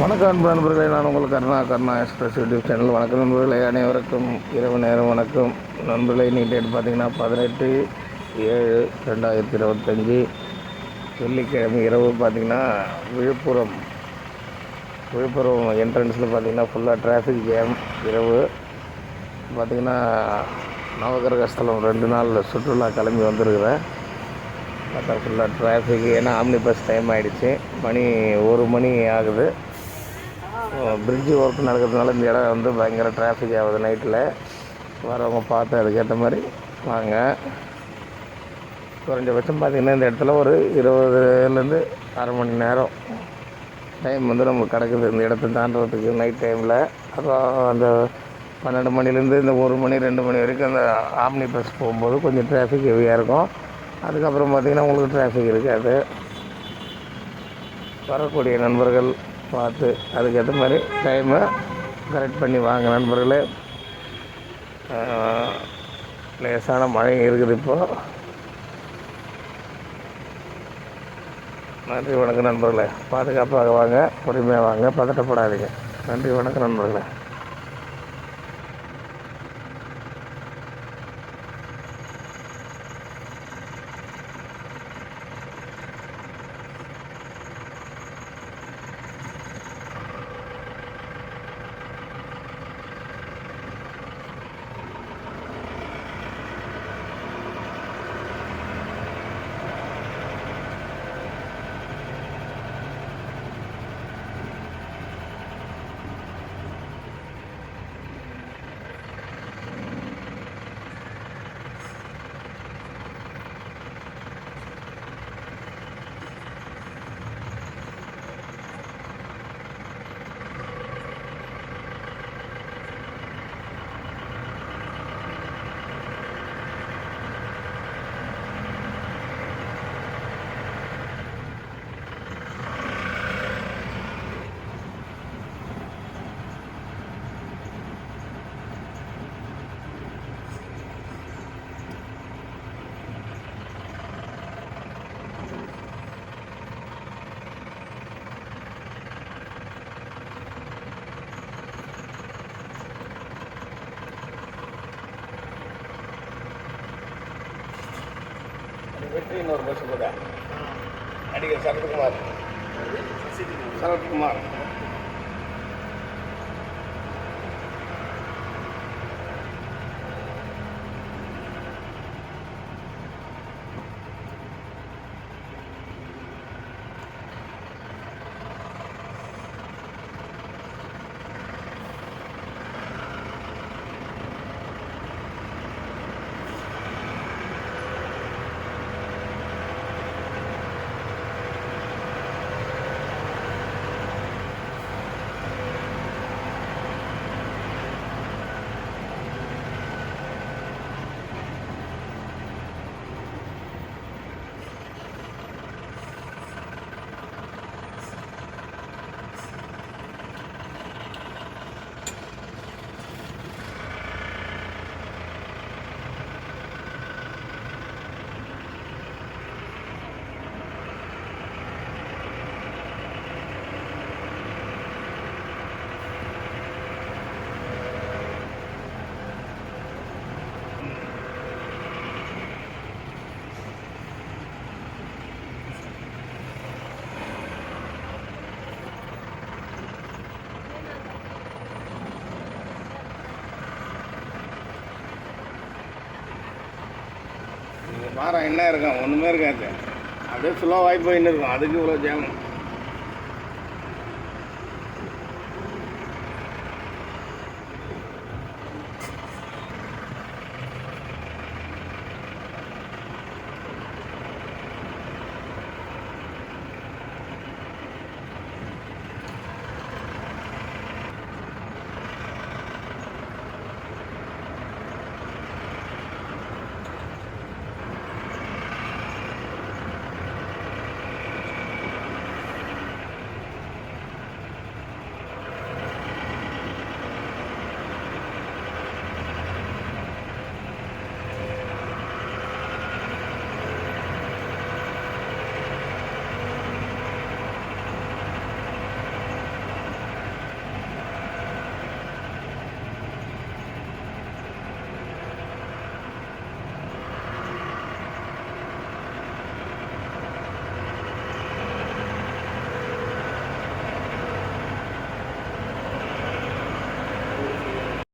வணக்கம் அன்பு நண்பர்களே நான் உங்கள் Karuna Karuna express YouTube channel வணக்கம் நண்பர்களே அனைவருக்கும் இரவு நேரம் வணக்கம். நண்பர்களே இன்னைக்கு டேட் பார்த்தீங்கன்னா பதினெட்டு ஏழு ரெண்டாயிரத்தி இருபத்தஞ்சி. வெள்ளிக்கிழமை இரவு பார்த்தீங்கன்னா விழுப்புரம். விழுப்புரம் என்ட்ரன்ஸில் பார்த்தீங்கன்னா ஃபுல்லாக டிராஃபிக் ஜாம் இரவு. பார்த்தீங்கன்னா நவகிரக ஸ்தலம் ரெண்டு நாளில் சுற்றுலா கிளம்பி வந்திருக்கிறேன். பார்த்தா ஃபுல்லாக டிராஃபிக் ஏன்னா ஆம்னி பஸ் டைம் ஆகிடுச்சு மணி ஒரு மணி ஆகுது. பிரிட்ஜு ஒர்க் நடக்கிறதுனால இந்த இடம் வந்து பயங்கர டிராஃபிக் ஆகுது நைட்டில் வரவங்க பார்த்து அதுக்கேற்ற மாதிரி வாங்க. குறைஞ்சபட்சம் பார்த்திங்கன்னா இந்த இடத்துல ஒரு இருபதுலேருந்து அரை மணி நேரம் டைம் வந்து நமக்கு கிடக்குது. இந்த இடத்த தாண்டுறதுக்கு நைட் டைமில் அப்புறம் அந்த பன்னெண்டு மணிலேருந்து இந்த ஒரு மணி ரெண்டு மணி வரைக்கும் அந்த ஆம்னி பஸ் போகும்போது கொஞ்சம் டிராஃபிக் ஹெவியாக இருக்கும். அதுக்கப்புறம் பார்த்திங்கன்னா உங்களுக்கு டிராஃபிக் இருக்காது. வரக்கூடிய நண்பர்கள் பார்த்து அதுக்கேற்ற மாதிரி டைமை கரெக்ட் பண்ணி வாங்க நண்பர்களே. லேசான மழை இருக்குது இப்போது நன்றி வணக்கம் நண்பர்களே. பாதுகாப்பாக வாங்க பொறுமையாக வாங்க பதட்டப்படாதீங்க. நன்றி வணக்கம் நண்பர்களே. வெற்றின்னு ஒரு பஸ் கூட நடிகர் சரத்குமார். சரத்குமார். நீங்கள் பாரு என்ன இருக்கும் ஒன்றுமே இருக்காது. அப்படியே ஸ்லோவாகி போயின்னு இருக்கும். அதுக்கு இவ்வளோ ஜாம்